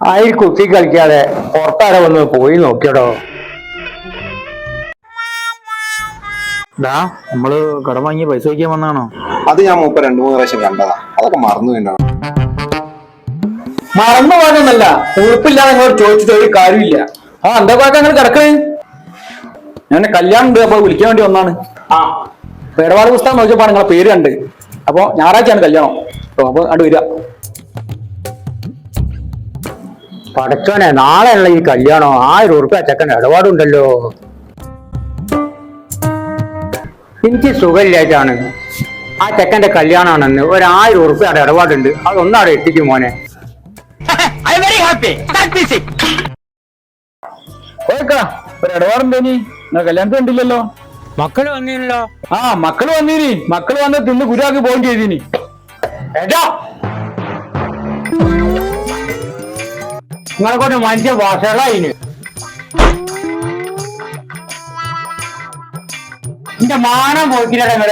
ആയി കുത്തി കളിക്കാതെ പുറത്താരെ വന്ന് പോയി നോക്കിയടോ. ഡാ നമ്മൾ കടം വാങ്ങി പൈസ വയ്ക്കാൻ വന്നാണോ? അത് ഞാൻ മൂപ്പ രണ്ടു മൂന്ന് പ്രാവശ്യം കണ്ടതാ. അതൊക്കെ മറന്നു വേണ്ടാവും മറന്നു പോകാനൊന്നല്ല ഉറപ്പില്ലാതെ നിങ്ങൾ ചോദിച്ചിട്ട് ഒരു കാര്യമില്ല ആ എന്താ അങ്ങനെ കിടക്കണേ? ഞാൻ കല്യാണം ഉണ്ട് അപ്പൊ വിളിക്കാൻ വേണ്ടി വന്നാണ്. ആ. പേരവാട് പുസ്തകം നോക്കിയപ്പോ നിങ്ങളെ പേര് കണ്ട്. അപ്പൊ ഞായറാഴ്ചയാണ് കല്യാണം. അപ്പൊ അങ്ങോട്ട് വരിക. പടച്ചോനെ നാളെയുള്ള ഈ കല്യാണം? ആയിരം ഉറുപ്പ്യ ചെക്കൻ ഇടപാടുണ്ടല്ലോ. എനിക്ക് സുഖമില്ലായിട്ടാണ്. ആ ചെക്കന്റെ കല്യാണമാണെന്ന് ഒരായിരം ഉറുപ്പ്യയുടെ ഇടപാടുണ്ട്. അതൊന്നാടെ എത്തിക്കും മോനെ. ഒരു ഇടപാടുണ്ടേനി നിങ്ങൾ കല്യാണത്തിന് ഉണ്ടില്ലല്ലോ മക്കൾ വന്നില്ലല്ലോ ആ മക്കൾ വന്നീനി. മക്കൾ വന്ന് തിന്ന് ഗുരുവാക്കി പോവുകയും ചെയ്തീനി. നിങ്ങളെ കൊണ്ട് മനുഷ്യ വാസകളായിന് എന്റെ മാനം പോക്കിനടങ്ങൾ